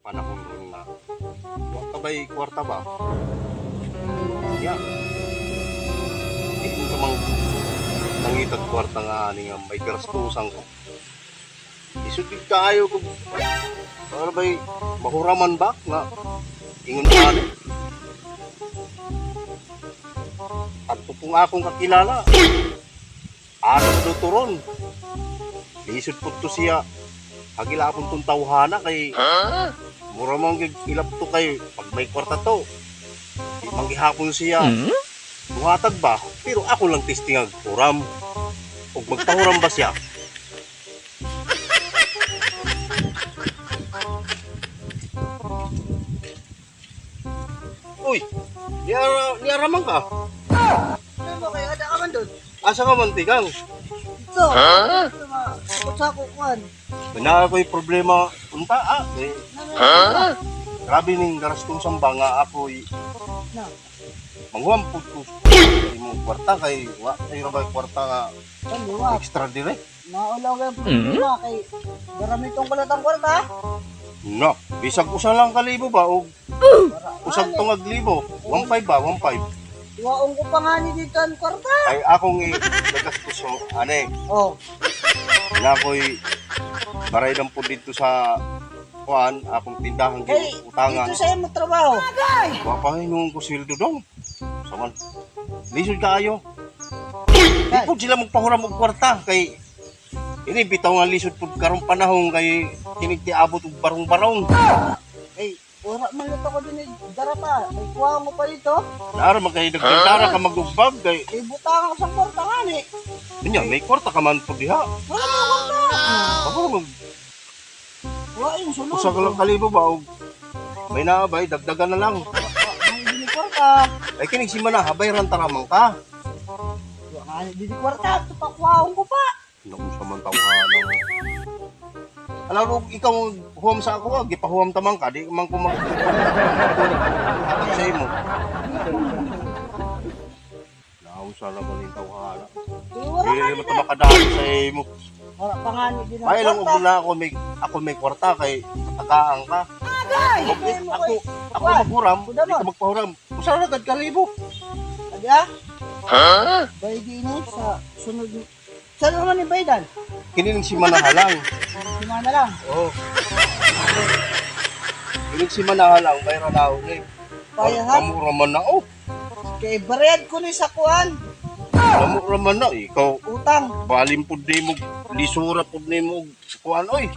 panahon ron na wa ka ba'y kwarta ba? Ya. Hindi ka mang nangitag kwarta nga ani nga may gastusan ko. Isugid kaayo ko. Para ba'y mahuraman ba nga ingon ka ani? At kung akong kakilala, ano tuturon? Lisod po to siya. Hagilapon tong tawhana kay mura mong gig- ilap to kay pag may kwarta to. Di manggihapon siya. Buhatag ba? Pero ako lang testing ang huram. Ug magpahuram ba siya? Uy, niara, niaraman ka. Ano Asa ka man, tigang? Ito. Ito ba? Takot sa kukuhan. Wala ako'y problema. Unta, ah. Eh, Ha? grabe ning garastong samba nga ako'y Na. manghuam po ko. Kay mo kwarta kay wa kay rabay kwarta nga extra dire. Maulaw ka yung problema kay garamitong kulatang kwarta. No, bisag usa lang kalibo ba o Para usag tungag libo. 15 ba, 15. Iwaong ko pa nga ni dito ang kwarta. Ay akong i nagastos so ane. Oh. Na ako'y baray lang po dito sa kuan akong tindahan Kay gyud utangan. dito sa imo trabaho. Agay! Wa pa hinung ko sweldo dong. Saman. Lisod kaayo. Di po sila magpahuram og kwarta kay ini bitaw nga lisod pud karong panahon kay kinig ti abot og barong-barong. Wala man luto ko din eh. Dara pa. Ay, kuha mo pa dito. Nara man kay nagdara ka magugbag kay Ay, butang sa kwarta nga ni. Nya, may kwarta ka man po diha. Wala mo kwarta. Ako mag Wala yung sunod. usa ka lang kalibo ba og may naabay dagdagan na lang. May dini kwarta. Ay kinig si mana habay ran taramang ka. Wala dini kwarta. Ito pa kuhaon ko pa. Naku sa man tawhanan. Alam mo, ikaw huwam sa ako, ah, gipahuwam tamang ka, di man ko mag... Hatag sa imo. Nausa na ba yung tawhana? Ay, wala Dili nga mo ni ito makadaan sa imo. Wala pa nga ni dini May lang kwarta. na ako may, ako may kwarta kay tagaan ka. Agay! Ako, Ay, mo ako, ako maghuram, di ka magpahuram. Usa na agad kalibo. Aga? Ha? Baydi ni sa sunod. Saan naman ni Baydan? Kiniling si manahalang. Simana lang. Oo. Kiniling si manahalang, mayroon na ako eh. Kaya ha? Kamura man na, oh. Kay bayad ko ni sa kuan. Kamura man na, ikaw. Utang. Balim po di mo, lisura po di mo, kuhan, oy.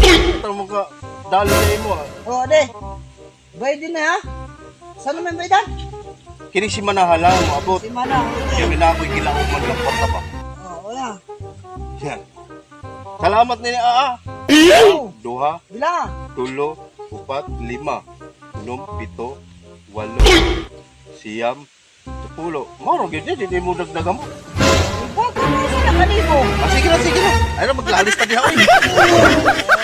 Ito mo ka, dali na mo, ah. O, ade. Baydi na ha? Saan naman Baydan? Kini si manahalang, abot. Simana. Kaya na ako'y gilaong man ng kwarta ba. O, wala. Yan. Salamat nini, ah. Oh, Duha, bilang. tulo, upat, lima, unom, pito, walo, siyam, tupulo. Maro, gini, di mo dagdagan mo. Ikaw ko na sila kalibo. Ah, sige na, sige na. Ay na, maglalis na diha, oy.